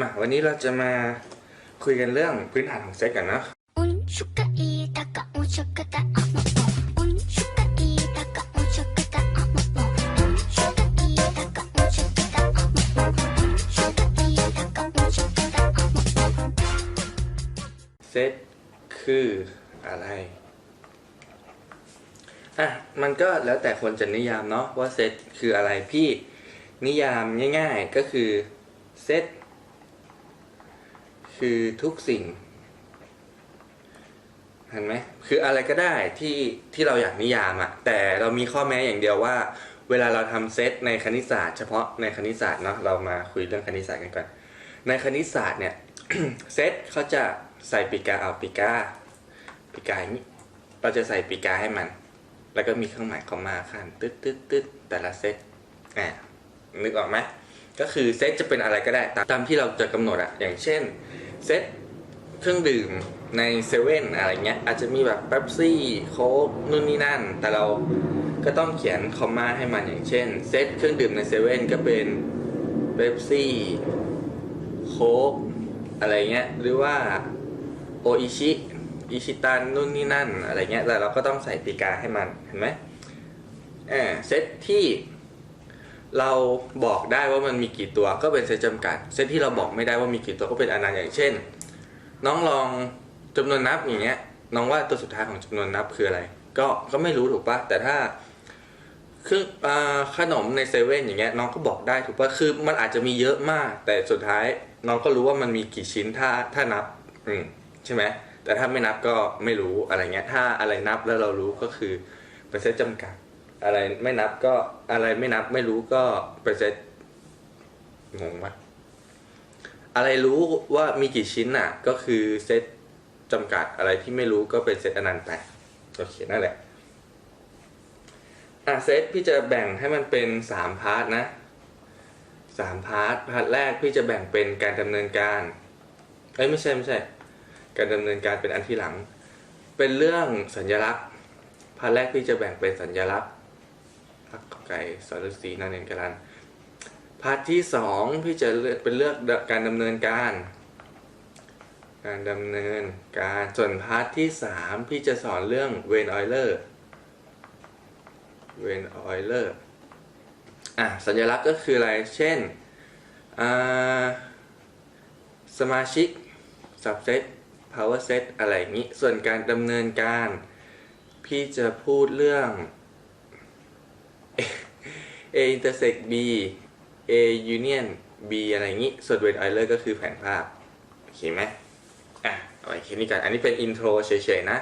มาวันนี้เราจะมาคุยกันเรื่องพื้นฐานของเซตกันนะเซตคืออะไร อะ มันก็แล้วแต่คนจะนิยามเนาะว่าเซตคืออะไรพี่นิยามง่ายๆก็คือเซต คือทุกสิ่งเห็นไหมคืออะไรก็ได้ที่ที่เราอยากนิยามอะแต่เรามีข้อแม้อย่างเดียวว่า เวลาเราทำเซตในคณิตศาสตร์เฉพาะในคณิตศาสตร์เนาะเรามาคุยเรื่องคณิตศาสตร์กันก่อนในคณิตศาสตร์เนี่ยเซตเขาจะใส่ปีกาเอาปีกาปีกาอย่างนี้เราจะใส่ปีกาให้มัน แล้วก็มีเครื่องหมายคอมมาขั้นตึ๊ดตึ๊ดตึ๊ดแต่ละเซตอ่านึกออกไหมก็คือเซตจะเป็นอะไรก็ได้ตามตามที่เราจะกำหนดอะอย่างเช่น เซตเครื่องดื่มในเซเว่นอะไรเงี้ยอาจจะมีแบบเป๊ปซี่โค้กนู่นนี่นั่น แต่เราก็ต้องเขียนคอมมาให้มันอย่างเช่นเซตเครื่องดื่มในเซเว่นก็เป็นเป๊ปซี่โค้กอะไรเงี้ยหรือว่าโออิชิอิชิตันนู่นนี่นั่นอะไรเงี้ยแต่เราก็ต้องใส่ปีกาให้มันเห็นไหมเออเซตที่ เราบอกได้ว่ามันมีกี่ตัวก็เป็นเซตจำกัด เซตที่เราบอกไม่ได้ว่ามีกี่ตัวก็เป็นอนันต์อย่างเช่น น้องลองจำนวนนับอย่างเงี้ย น้องว่าตัวสุดท้ายของจำนวนนับคืออะไร ก็ก็ไม่รู้ถูกปะแต่ถ้าเครื่องอขนมในเซเว่นอย่างเงี้ยน้องก็บอกได้ถูกปะคือมันอาจจะมีเยอะมาก แต่สุดท้ายน้องก็รู้ว่ามันมีกี่ชิ้นถ้าถ้านับอืมใช่ไหมแต่ถ้าไม่นับก็ไม่รู้อะไรเงี้ยถ้าอะไรนับแล้วเรารู้ก็คือเป็นเซตจำกัด อะไรไม่นับก็อะไรไม่นับไม่รู้ก็เป็นเซตงงปะอะไรรู้ว่ามีกี่ชิ้นน่ะ ก็คือเซตจำกัดอะไรที่ไม่รู้ก็เป็นเซตอนันต์ไปโอเคนั่นแหละอะเซตพี่จะแบ่งให้มันเป็นสามพาร์ทนะสามพาร์ทพาร์ทแรกพี่จะแบ่งเป็นการดำเนินการเอ้ยไม่ใช่ไม่ใช่ การดำเนินการเป็นอันที่หลัง เป็นเรื่องสัญลักษณ์พาร์ทแรกพี่จะแบ่งเป็นสัญลักษณ์ ไก่สรสีนันเนนกรันพาร์ทที่สองพี่จะเลือกเป็นเลือกการดำเนินการ การดำเนินการส่วนพาร์ทที่สามพี่จะสอนเรื่องเวนออยเลอร์เวนออยเลอร์อะสัญลักษณ์ก็คืออะไร เช่นสมาชิก subset power set อะไรอย่างนี้ ส่วนการดำเนินการ พี่จะพูดเรื่อง A intersect B A union B อะไรอย่างนี้ ส่วน Venn Euler ก็คือแผนภาพ โอเคไหมอะเอาไว้แค่นี้ก่อนอันนี้เป็นอินโทรเฉยๆนะ